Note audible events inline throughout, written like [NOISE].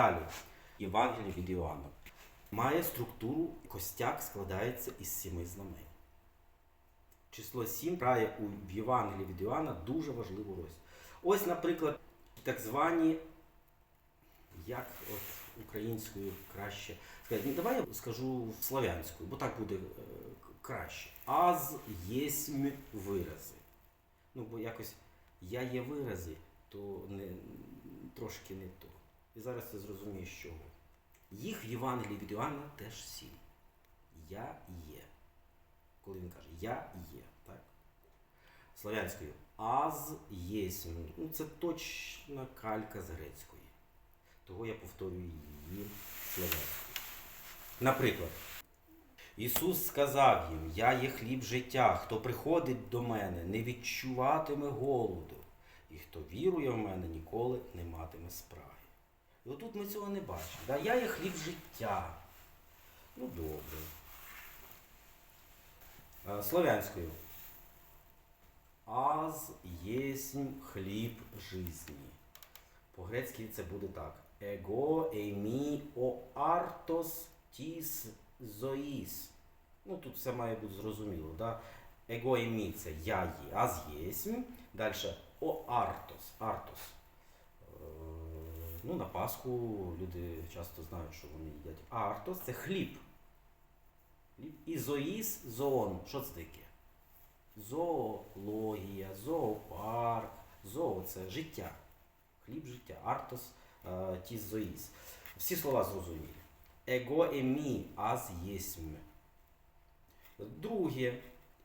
Далі. Євангеліє від Іоанна. Має структуру, костяк складається із сіми знамень. Число 7 грає у Євангелії від Іоанна дуже важливу роль. Ось, наприклад, так звані, як от українською краще сказати, ну, давай я скажу славянською, бо так буде е, краще. Аз єсмь вирази. Ну, бо якось я є вирази, то не, трошки не то. І зараз ти зрозумієш, чого. Їх в Євангелії від Іоанна теж сім. Я є. Коли він каже Я є, так? Славянською аз єсмь. Ну, це точна калька з грецької. Того я повторюю її славянською. Наприклад, Ісус сказав їм: Я є хліб життя, хто приходить до мене, не відчуватиме голоду, і хто вірує в мене, ніколи не матиме спраги. І отут ми цього не бачимо. Да? Я є хліб життя. Ну добре. Е, Слов'янською. Аз єсмь хліб жизні. По-грецьки це буде так. Его еймі о артос тіс зоїс. Ну тут все має бути зрозуміло. Да? Его еймі це я є, аз єсмь. Далі о артос. Артос. Ну, на Пасху люди часто знають, що вони їдять. Артос це хліб. Хліб. І зоон. Що це таке? Зоологія, зоопарк, зоо це життя. Хліб життя. Артос е, тіс зоїс. Всі слова зрозумілі. Его емі, аз єсмь. Друге.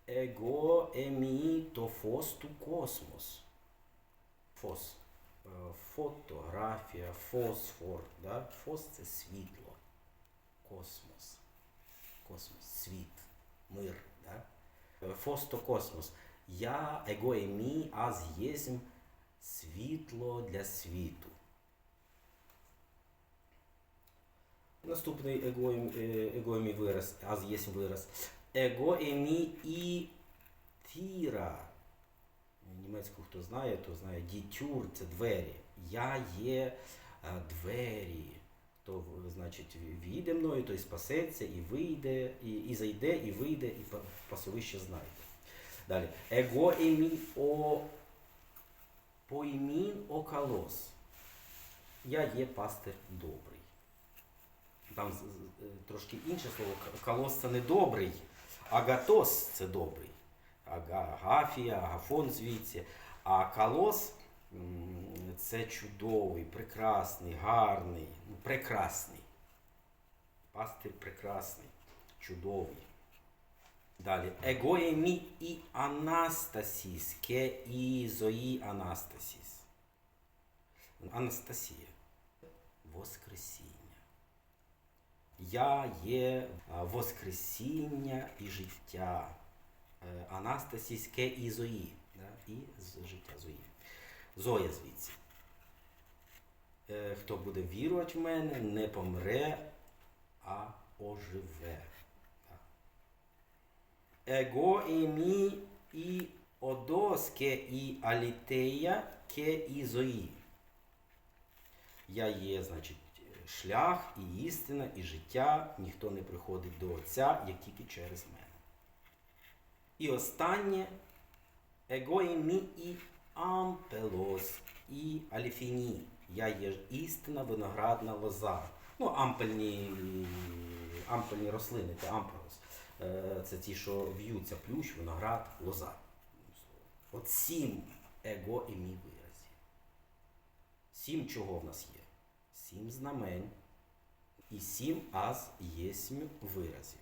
Его емі то фос ту космос. Фос. Е, Фотографія, фосфор. Да? Фос це світло. Космос. Космос, світ, мир. Да? Е, Фос то космос. Я его емі, аз єсмь світло для світу. Наступний его, е, вираз, аз єсмь вираз. Его емі і тіра. Німецьку хто знає, то знає дітюр це двері. Я є е, двері. То значить війде мною, той спасеться і вийде, і, і зайде, і вийде, і пасовище знайде. Далі. Его емі о Поймін окалос. Я є пастир добрий. Там е, трошки інше слово. Калос це не добрий, агатос це добрий. Ага, Агафія, агафон звідси. А калос це чудовий, прекрасний, гарний, ну, прекрасний. Пастир прекрасний, чудовий. Далі. Его емі і анастасіс, ке і зої анастасіс. Анастасія. Воскресіння. Я є Воскресіння і життя. Е, ке і зої. Да? І з життя зої. Зоя звідси. Е, Хто буде вірувати в мене, не помре, а оживе. Его емі і одос ке і алітея ке і зої. Я є, значить, шлях і істина, і життя. Ніхто не приходить до Отця, як тільки через мене. І останнє его емі і ампелос і аліфіні. Я є істина виноградна лоза. Ну, ампельні, ампельні рослини, це ампелос. Е, Це ті, що в'ються, плющ, виноград, лоза. От сім его емі виразів. Сім чого в нас є? Сім знамень і сім аз єсмь виразів.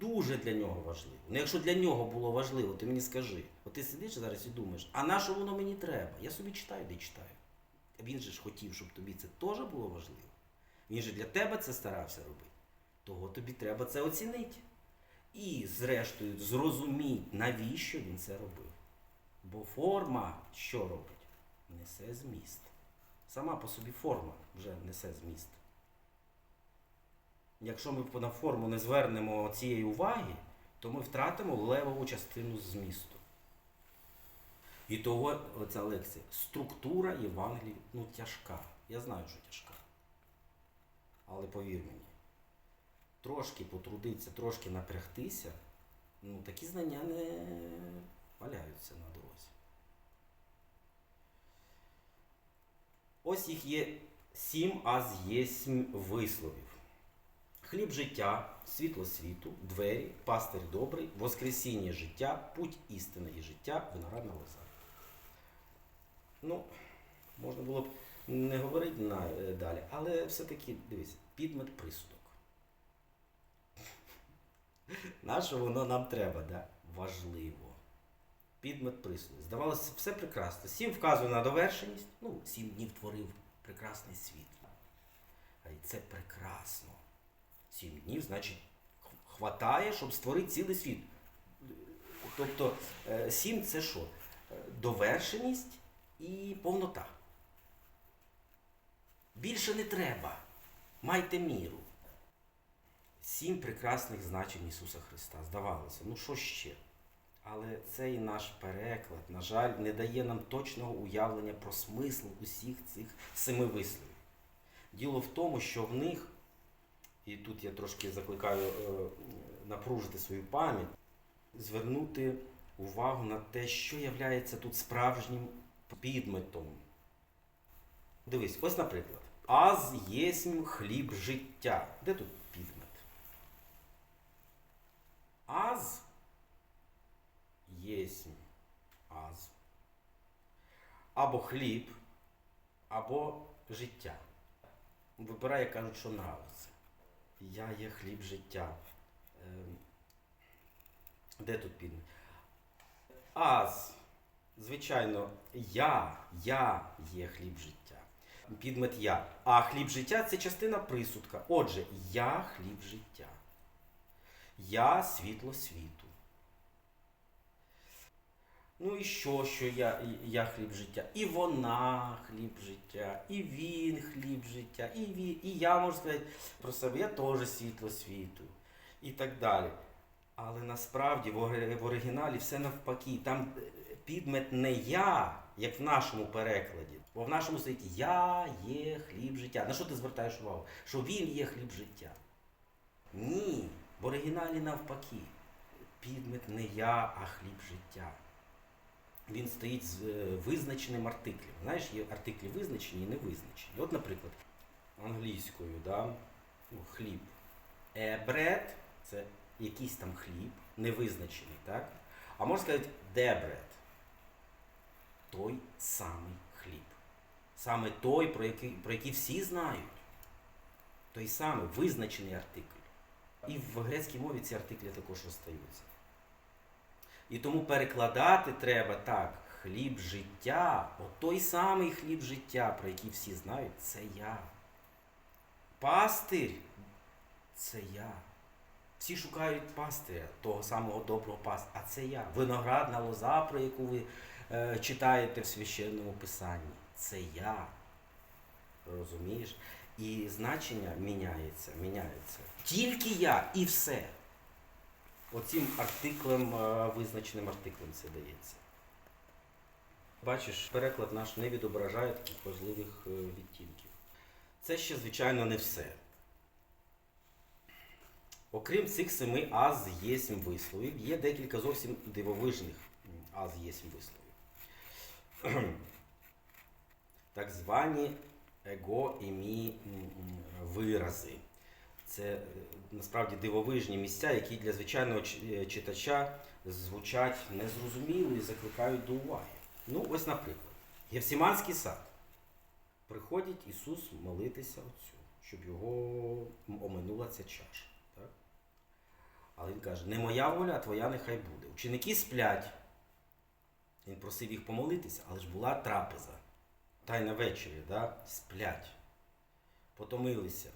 Дуже для нього важливо. Ну, якщо для нього було важливо, ти мені скажи. От ти сидиш зараз і думаєш, а на що воно мені треба? Я собі читаю, де читаю. Він же ж хотів, щоб тобі це теж було важливо. Він же для тебе це старався робити. Того тобі треба це оцінити. І, зрештою, зрозуміти, навіщо він це робив. Бо форма що робить? Несе зміст. Сама по собі форма вже несе зміст. Якщо ми на форму не звернемо цієї уваги, то ми втратимо левову частину змісту. І того оця лекція. Структура Євангелії ну, тяжка. Я знаю, що тяжка. Але повір мені, трошки потрудитися, трошки напрягтися, ну такі знання не валяються на дорозі. Ось їх є сім аз єсмь висловів. Хліб життя, світло світу, двері, пастир добрий, воскресіння життя, путь істини і життя, виноградна лоза. Ну, можна було б не говорити на, е, далі, але все-таки дивись, підмет присудок. [LAUGHS] Нащо воно нам треба, да? Важливо. Підмет присудок. Здавалося, все прекрасно. Сім вказує на довершеність. Ну, сім днів творив прекрасний світ. Це прекрасно. Сім днів, значить, хватає, щоб створити цілий світ. Тобто е, сім це що? Е, Довершеність і повнота. Більше не треба. Майте міру. Сім прекрасних значень Ісуса Христа. Здавалося, ну що ще? Але цей наш переклад, на жаль, не дає нам точного уявлення про смисл усіх цих семи висловів. Діло в тому, що в них, і тут я трошки закликаю е, напружити свою пам'ять, звернути увагу на те, що є тут справжнім підметом. Дивись, ось, наприклад, аз єсмь хліб життя. Де тут підмет? Аз єсмь аз. Або хліб, або життя. Вибирай, кажуть, що нравиться. Я є хліб життя. Ем, Де тут підмет? Аз. Звичайно, я, я є хліб життя. Підмет я. А хліб життя це частина присудка. Отже, я хліб життя. Я світло світу. Ну і що, що я, я хліб життя? І вона хліб життя, і він хліб життя, і він, і я можу сказати про себе, я теж світло світу. І так далі. Але насправді в оригіналі все навпаки. Там е, підмет не я, як в нашому перекладі. Бо в нашому світі я є хліб життя. На що ти звертаєш увагу? Що він є хліб життя. Ні. В оригіналі навпаки. Підмет не я, а хліб життя. Він стоїть з е, визначеним артиклем. Знаєш, є артиклі визначені і невизначені. От, наприклад, англійською, да, ну, хліб. Е, bread – це якийсь там хліб, невизначений, так? А можна сказати де bread – той самий хліб. Саме той, про який, про який всі знають. Той самий визначений артикль. І в грецькій мові ці артиклі також остаються. І тому перекладати треба так: хліб життя, от той самий хліб життя, про який всі знають, це я. Пастир це я. Всі шукають пастиря, того самого доброго пастиря, а це я. Виноградна лоза, про яку ви е, читаєте в священному писанні. Це я. Розумієш? І значення міняється, міняється. Тільки я і все. Оцим артиклем, е, визначеним артиклем це дається. Бачиш, переклад наш не відображає таких важливих е, відтінків. Це ще, звичайно, не все. Окрім цих семи аз єсмь висловів, є декілька зовсім дивовижних аз єсмь висловів. [CLEARS THROAT] Так звані его і мі вирази. Це е, насправді дивовижні місця, які для звичайного е, читача звучать незрозуміло і закликають до уваги. Ну, ось, наприклад, Гефсіманський сад. Приходить Ісус молитися Отцю, щоб його оминула ця чаша. Так? Але він каже, не моя воля, а твоя нехай буде. Ученики сплять. Він просив їх помолитися, але ж була трапеза. Та й на вечері, да? сплять. Потомилися.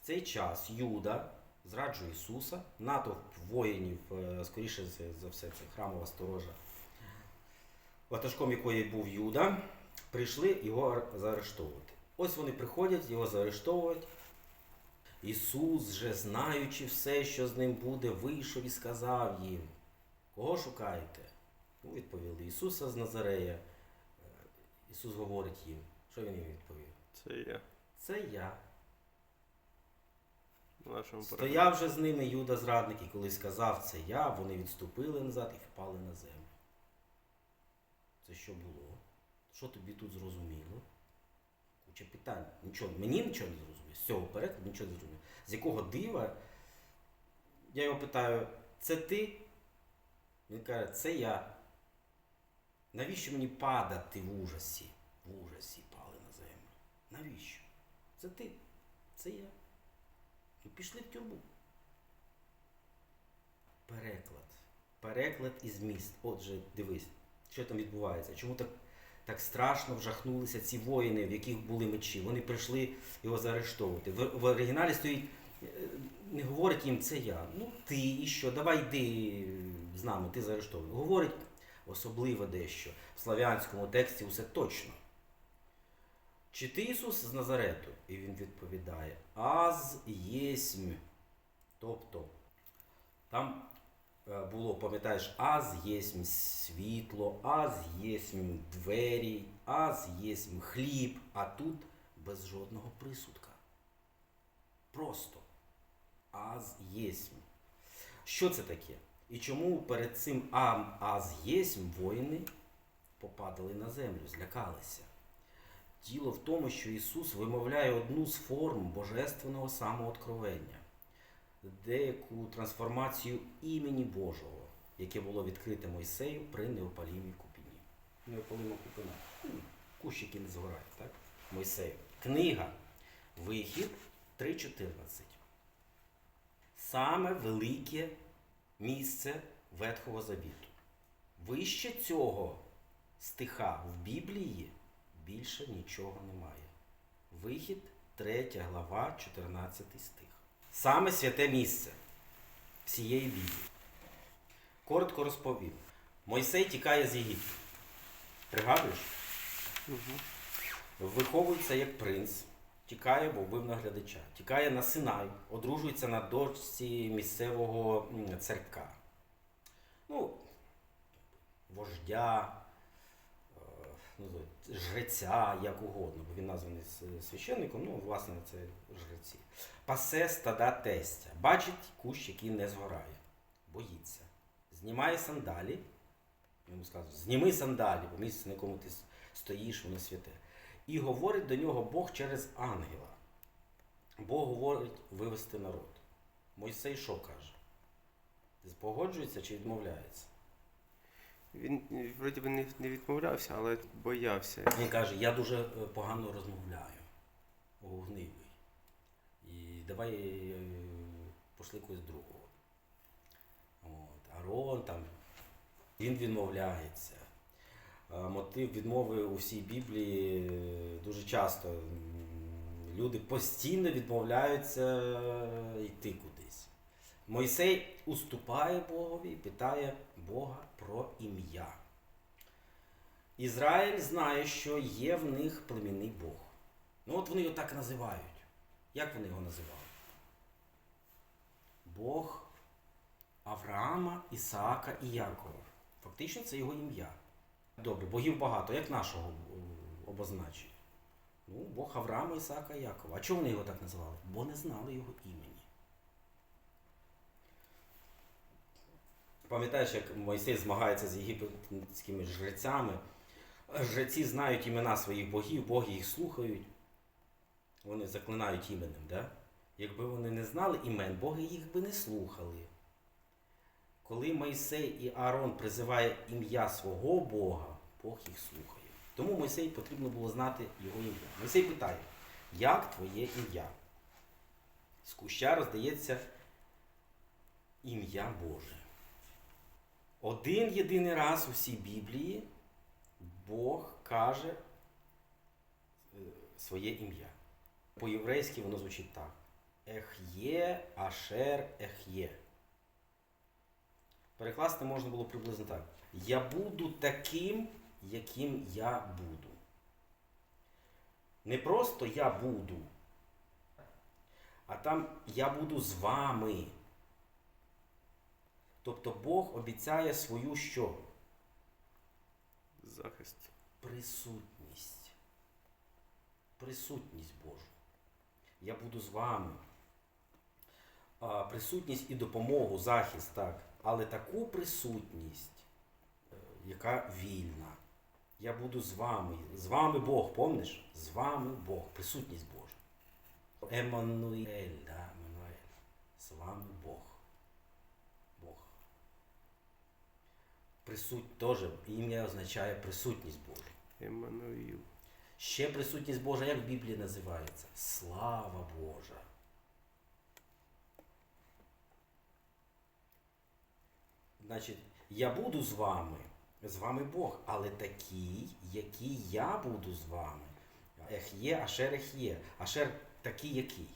В цей час Юда зраджує Ісуса, натовп воїнів, е, скоріше за- все, це храмова сторожа, ватажком якої був Юда, прийшли його заарештовувати. Ось вони приходять, його заарештовують. Ісус, же знаючи все, що з ним буде, вийшов і сказав їм: Кого шукаєте? Ну, відповіли Ісуса з Назарея. Е, Ісус говорить їм. Що він їм відповів? Це я. Це я. Нашому. Стояв же з ними Юда зрадник, і коли сказав це я, вони відступили назад і впали на землю. Це що було? Що тобі тут зрозуміло? Куча питань. Нічого, мені нічого не зрозуміло. З цього перекладу нічого не зрозуміло. З якого дива? Я його питаю, це ти? Він каже, це я. Навіщо мені падати в ужасі? В ужасі пали на землю. Навіщо? Це ти. Це я. Ну, пішли в тюрму. Переклад. Переклад і зміст. Отже, дивись, що там відбувається. Чому так, так страшно вжахнулися ці воїни, в яких були мечі? Вони прийшли його заарештовувати. В, в оригіналі стоїть, е, не говорить їм це я. Ну ти і що, давай йди з нами, ти заарештований. Говорить особливо дещо. В славянському тексті усе точно. Чи ти Ісус з Назарету? І він відповідає: Аз єсмь. Тобто, там е, було, пам'ятаєш, аз єсмь світло, аз єсмь двері, аз єсмь хліб, а тут без жодного присудка. Просто аз єсмь. Що це таке? І чому перед цим ам аз єсмь воїни попадали на землю, злякалися? Діло в тому, що Ісус вимовляє одну з форм божественного самооткровення, деяку трансформацію імені Божого, яке було відкрите Мойсею при неопалімій купіні. Неопаліма купина. Ну, Кущики не згорають, так? Мойсею. Книга Вихід 3.14. Саме велике місце Ветхого Завіту. Вище цього стиха в Біблії більше нічого немає. Вихід, 3 глава, 14 стих. Саме святе місце всієї Біблії. Коротко розповім. Мойсей тікає з Єгипту. Пригадуєш? Виховується як принц, тікає, бо вбив наглядача. Тікає на Синай, одружується на дочці місцевого царька. Ну, вождя, жреця, як угодно, бо він названий священником, ну, власне, це жреці. Пасе стада тестя. Бачить кущ, який не згорає. Боїться. Знімає сандалі. Йому сказано, зніми сандалі, бо місце, на якому ти стоїш, воно святе. І говорить до нього Бог через ангела. Бог говорить вивести народ. Мойсей що каже? Погоджується чи відмовляється? Він е, вроді би не, не відмовлявся, але боявся. Він каже, я дуже е, погано розмовляю, гнивий. І давай е, пошли когось другого. От. Арон там, він відмовляється. Мотив відмови у всій Біблії дуже часто. Люди постійно відмовляються йти кудись. Мойсей уступає Богові і питає Бога про ім'я. Ізраїль знає, що є в них племінний Бог. Ну от вони його так називають. Як вони його називали? Бог Авраама, Ісаака і Якова. Фактично це його ім'я. Добре, богів багато, як нашого е, обозначують. Ну, Бог Авраама, Ісаака і Якова. А чому вони його так називали? Бо не знали його імені. Пам'ятаєш, як Мойсей змагається з єгипетськими жрецями? Жреці знають імена своїх богів, боги їх слухають. Вони заклинають іменем, да? Якби вони не знали імен, боги їх би не слухали. Коли Мойсей і Аарон призиває ім'я свого Бога, Бог їх слухає. Тому Мойсей потрібно було знати його ім'я. Мойсей питає, як твоє ім'я? З куща роздається ім'я Боже. Один єдиний раз у всій Біблії Бог каже е, своє ім'я. По-єврейськи воно звучить так. Ех'є, Ашер, Ех'є. Перекласти можна було приблизно так. Я буду таким, яким я буду. Не просто я буду, а там я буду з вами. Тобто Бог обіцяє свою що? Захист. Присутність. Присутність Божу. Я буду з вами. А, присутність і допомогу, захист, так. Але таку присутність, е, яка вільна. Я буду з вами. З вами Бог, помниш? З вами Бог, присутність Божа. Еммануель, да, Еммануель. З вами Бог. Бог. Присуть теж ім'я означає присутність Божа. Еммануїл. Ще присутність Божа, як в Біблії називається? Слава Божа. Значить, я буду з вами, з вами Бог, але такий, який я буду з вами. Ех є, ашер ех є. Ашер такий, який.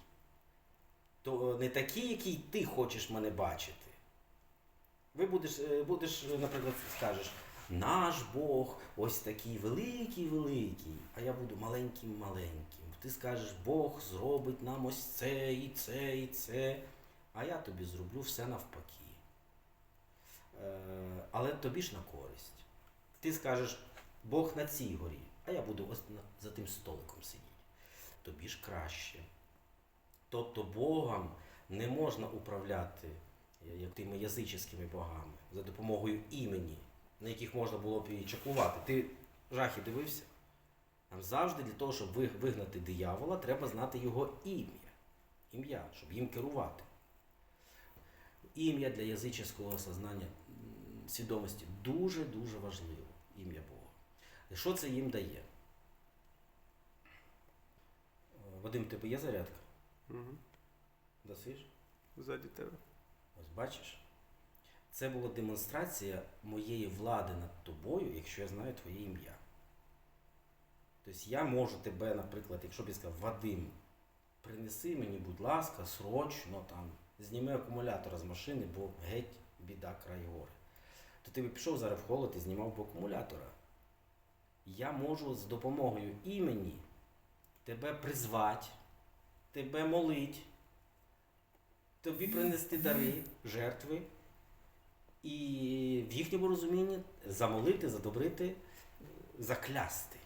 То не такий, який ти хочеш мене бачити. Ви будеш, е, будеш, е, наприклад, скажеш, наш Бог ось такий великий, великий, а я буду маленьким, маленьким. Ти скажеш, Бог зробить нам ось це і це, і це, а я тобі зроблю все навпаки. Е, але тобі ж на користь. Ти скажеш, Бог на цій горі, а я буду ось за тим столиком сидіти. Тобі ж краще. Тобто Богом не можна управляти як тими язичськими богами за допомогою імені, на яких можна було б і чаклувати. Ти жахи дивився? Нам завжди для того, щоб вигнати диявола, треба знати його ім'я. Ім'я, щоб їм керувати. Ім'я для язичського сознання свідомості дуже-дуже важливо. Ім'я Бога. І що це їм дає? Е, Вадим, тебе є зарядка? Угу. Досиш? Ззаді тебе. Ось бачиш? Це була демонстрація моєї влади над тобою, якщо я знаю твоє ім'я. Тобто я можу тебе, наприклад, якщо б я сказав, Вадим, принеси мені, будь ласка, срочно там, зніми акумулятора з машини, бо геть біда край гори. То ти б пішов зараз в холод і знімав б акумулятора. Я можу з допомогою імені тебе призвати, тебе молить, тобі принести дари, жертви, і в їхньому розумінні замолити, задобрити, заклясти.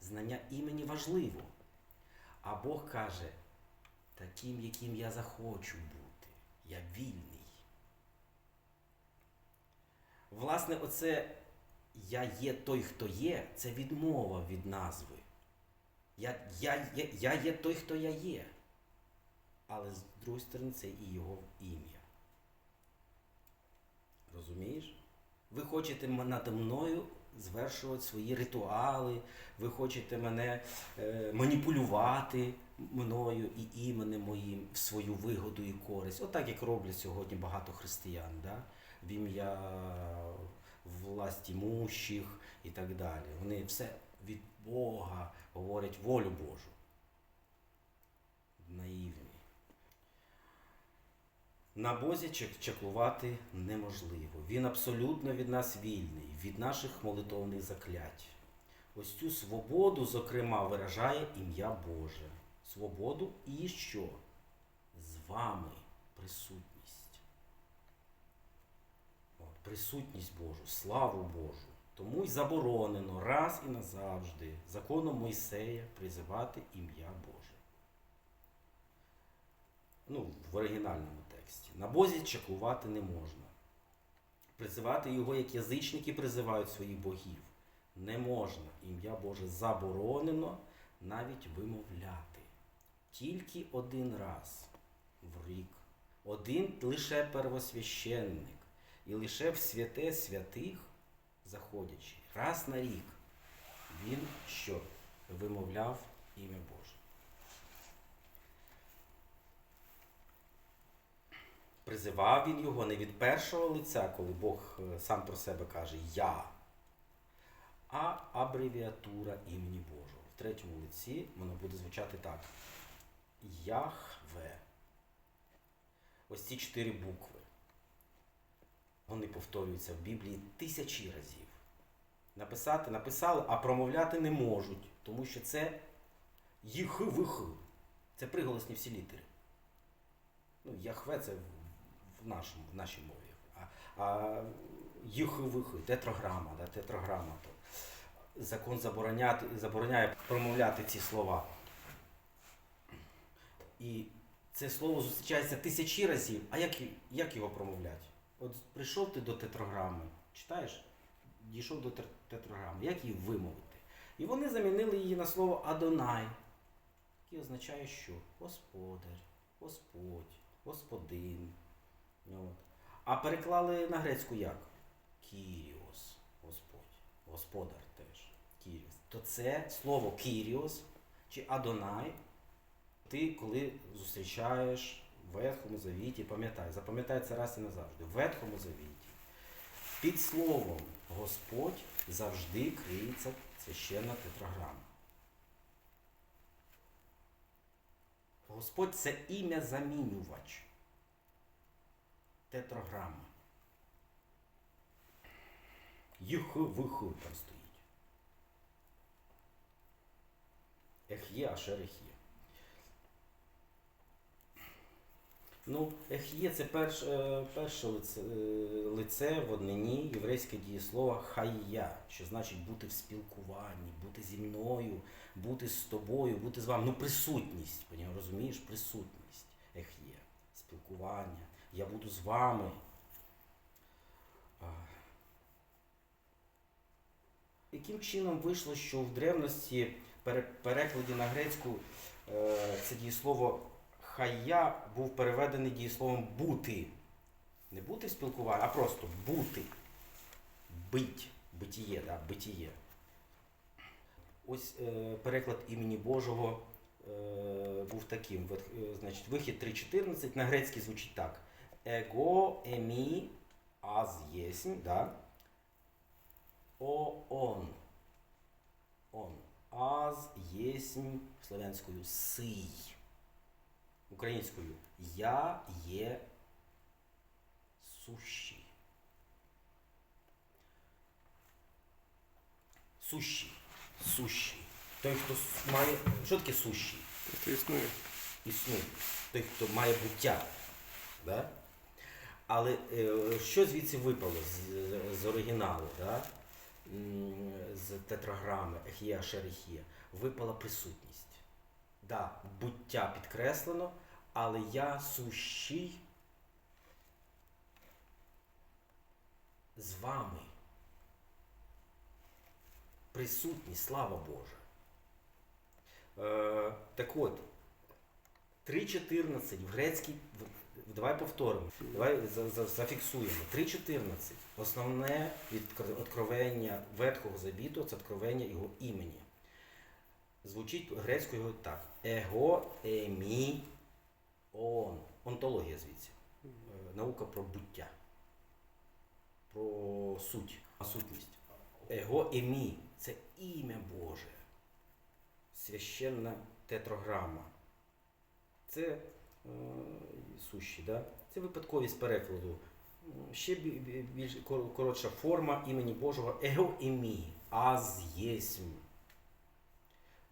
Знання імені важливо. А Бог каже, таким, яким я захочу бути. Я вільний. Власне, оце я є той, хто є, це відмова від назви. Я, я, я, я є той, хто я є. Але з другої сторони це і його ім'я. Розумієш? Ви хочете над мною звершувати свої ритуали, ви хочете мене е, маніпулювати мною і іменем моїм в свою вигоду і користь. Отак, як роблять сьогодні багато християн, да? в ім'я власті мущих і так далі. Вони все від Бога говорять волю Божу. Наївні. На Бозі чек- чеклувати неможливо. Він абсолютно від нас вільний, від наших молитовних заклять. Ось цю свободу, зокрема, виражає ім'я Боже. Свободу і що? З вами присутність. От, присутність Божу, славу Божу. Тому й заборонено раз і назавжди законом Мойсея призивати ім'я Боже. Ну, в оригінальному тексті. На Бозі чаклувати не можна. Призивати його, як язичники призивають своїх богів. Не можна. Ім'я Боже заборонено навіть вимовляти. Тільки один раз в рік. Один лише первосвященник. І лише в святе святих, заходячи, раз на рік, він що? Вимовляв ім'я Боже. Призивав він його не від першого лиця, коли Бог е, сам про себе каже Я, а абревіатура імені Божого. В третьому лиці воно буде звучати так. Яхве. Ось ці чотири букви. Вони повторюються в Біблії тисячі разів. Написати написали, а промовляти не можуть, тому що це їх вих. Це приголосні всі літери. Ну, Яхве це в, нашому, в нашій мові. А, а їх вих, тетраграма, да, тетраграма. То. Закон забороняти, забороняє промовляти ці слова. І Це слово зустрічається тисячі разів. А як, як його промовляти? От прийшов ти до тетраграми, читаєш, дійшов до тет- тетраграми, як її вимовити? І вони замінили її на слово Адонай, яке означає що? Господар, Господь, Господин. От. А переклали на грецьку як? Кіріос, Господь, Господар теж. Кіріос. То це слово Кіріос чи Адонай ти коли зустрічаєш в Ветхому Завіті, пам'ятай, запам'ятай це раз і назавжди. В Ветхому Завіті під словом Господь завжди криється священна тетраграма. Господь це ім'я замінювач. Тетраграма. ЮХ ВХ там стоїть. Ех'є, ашер ех'є. Ну, ех'є це перш, е, перше лице, е, лице в однині єврейське дієслово хайя, що значить бути в спілкуванні, бути зі мною, бути з тобою, бути з вами. Ну, присутність, розумієш? Присутність. Ех'є, спілкування. Я буду з вами. Яким чином вийшло, що в древності перекладі на грецьку е, це дієслово хая був переведений дієсловом бути. Не бути в спілкуванні, а просто бути. Бить. Битіє, да, битіє. Ось е, переклад імені Божого е, був таким. Е, значить, вихід 3.14 на грецький звучить так. Его емі аз єсмь, да? О он. Он. Аз єсмь славянською сий. Українською Я є сущий. Сущий. Сущий. Той, хто с- має. Що таке сущий? Просто існує. існує, той, хто має буття. Да? Але е, що звідси випало з, з оригіналу, да? З тетраграми Ехія Шерехія? Випала присутність. Да, буття підкреслено, але я сущий з вами. Присутній, слава Божа. Е, так от, 3.14 в грецькій. Давай повторимо. Давай за- за- зафіксуємо. 3.14. Основне відкр- откровення Ветхого Завіту це откровення його імені. Звучить грецькою так. Его емі он. Онтологія звідси. Е, Наука про буття. Про суть, сутність. Его емі це ім'я Боже. Священна тетраграма. Це сущі, да? це випадковість перекладу. Ще бі- бі- більш коротша форма імені Божого Его імі, аз єсмь.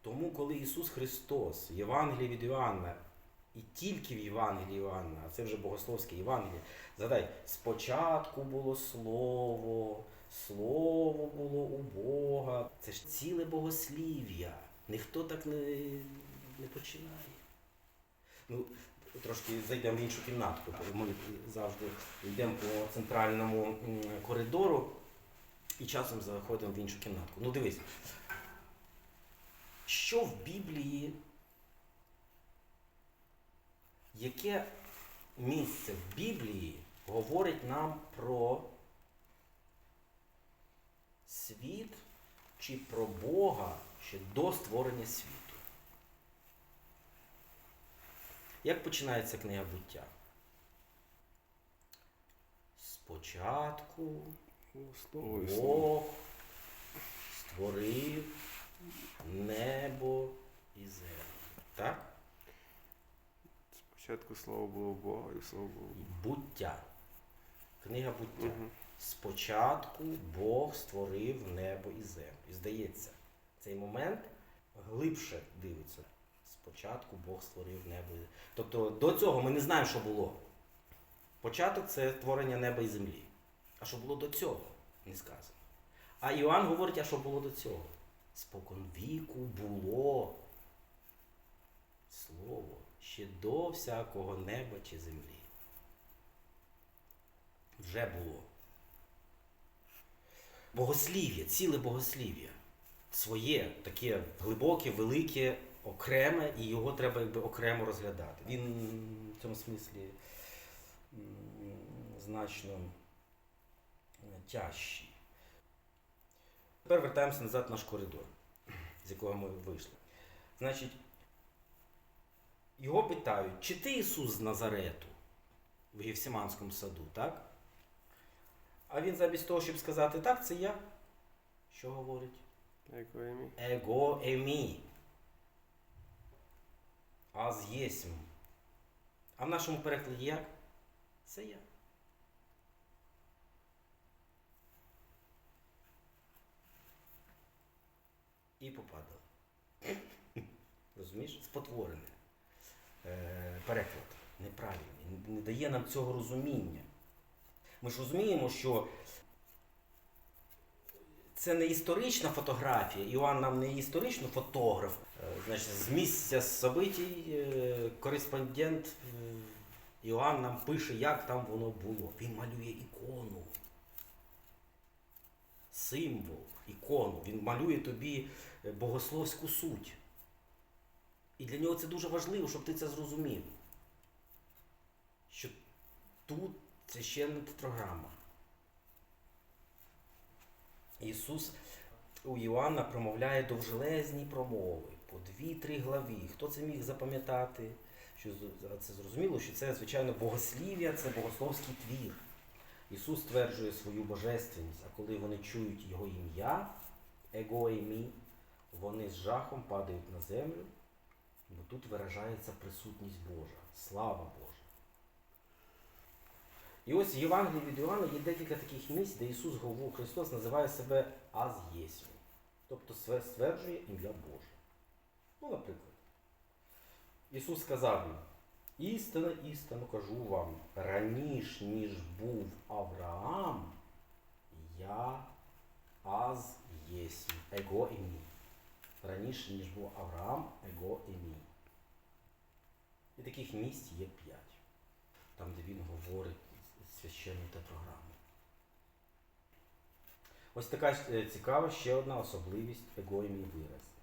Тому, коли Ісус Христос в Євангелії від Іоанна, і тільки в Євангелії Іоанна, а це вже богословське Євангеліє, згадай, спочатку було Слово, Слово було у Бога. Це ж ціле богослів'я. Ніхто так не, не починає. Ну, трошки зайдемо в іншу кімнатку, бо ми завжди йдемо по центральному коридору і часом заходимо в іншу кімнатку. Ну дивись, що в Біблії, яке місце в Біблії говорить нам про світ чи про Бога ще до створення світу? Як починається книга буття? Спочатку Слово і. Бог створив небо і землю. Так? Спочатку слово було Бога, і слово було. Буття. Книга буття. Угу. Спочатку Бог створив небо і землю. І здається, цей момент глибше дивиться. Спочатку Бог створив небо. Тобто до цього ми не знаємо, що було. Початок це творення неба і землі. А що було до цього, не сказано. А Іоанн говорить, а що було до цього? Спокон віку було слово, ще до всякого неба чи землі. Вже було. Богослів'я, ціле богослів'я. Своє, таке глибоке, велике, окреме, і його треба якби окремо розглядати. Він в цьому смислі значно тяжчий. Тепер вертаємося назад в наш коридор, з якого ми вийшли. Значить, його питають, чи ти Ісус з Назарету в Гефсиманському саду, так? А він замість того, щоб сказати так, це я. Що говорить? Его ім'я. Его емі. Аз єсмь. А в нашому перекладі як? Це я. І попадало. Розумієш? Спотворене. Е, переклад неправильний, не дає нам цього розуміння. Ми ж розуміємо, що це не історична фотографія. Іоанн нам не історично фотограф. Е, Значить, з місця собитій е, кореспондент е, Іоанн нам пише, як там воно було. Він малює ікону. Символ, ікону. Він малює тобі богословську суть. І для нього це дуже важливо, щоб ти це зрозумів. Що тут це ще не тетраграма. Ісус у Іоанна промовляє довжелезні промови по дві-три главі. Хто це міг запам'ятати? Що це зрозуміло, що це, звичайно, богослів'я, це богословський твір. Ісус стверджує свою божественність, а коли вони чують Його ім'я, его імі, вони з жахом падають на землю, бо тут виражається присутність Божа, слава Божа. І ось в Євангелії від Іоанна є декілька таких місць, де Ісус Христос називає себе Аз єсмь. Тобто стверджує ім'я Боже. Ну, наприклад, Ісус сказав їм, істинно, істинно кажу вам, раніш, ніж був Авраам, я Аз єсмь, его ім'я. Раніше, ніж був Авраам, его ім'я. І таких місць є п'ять там, де він говорить священну тетраграму. Ось така е, цікава ще одна особливість егоїмій вираз.